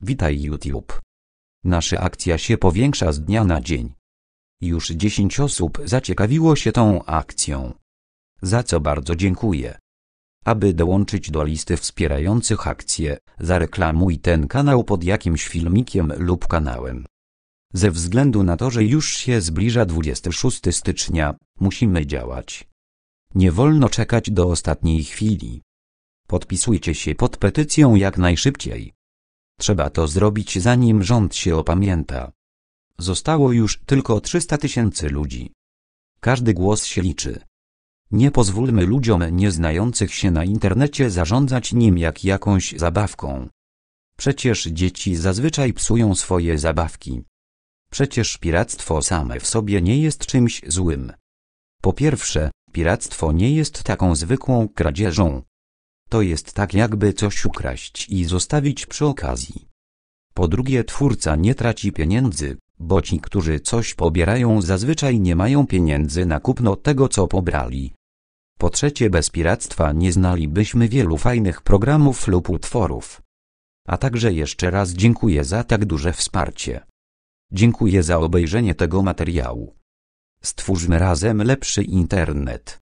Witaj YouTube. Nasza akcja się powiększa z dnia na dzień. Już 10 osób zaciekawiło się tą akcją. Za co bardzo dziękuję. Aby dołączyć do listy wspierających akcję, zareklamuj ten kanał pod jakimś filmikiem lub kanałem. Ze względu na to, że już się zbliża 26 stycznia, musimy działać. Nie wolno czekać do ostatniej chwili. Podpisujcie się pod petycją jak najszybciej. Trzeba to zrobić zanim rząd się opamięta. Zostało już tylko 300 tysięcy ludzi. Każdy głos się liczy. Nie pozwólmy ludziom nieznających się na internecie zarządzać nim jak jakąś zabawką. Przecież dzieci zazwyczaj psują swoje zabawki. Przecież piractwo same w sobie nie jest czymś złym. Po pierwsze, piractwo nie jest taką zwykłą kradzieżą. To jest tak jakby coś ukraść i zostawić przy okazji. Po drugie twórca nie traci pieniędzy, bo ci, którzy coś pobierają zazwyczaj nie mają pieniędzy na kupno tego co pobrali. Po trzecie bez piractwa nie znalibyśmy wielu fajnych programów lub utworów. A także jeszcze raz dziękuję za tak duże wsparcie. Dziękuję za obejrzenie tego materiału. Stwórzmy razem lepszy internet.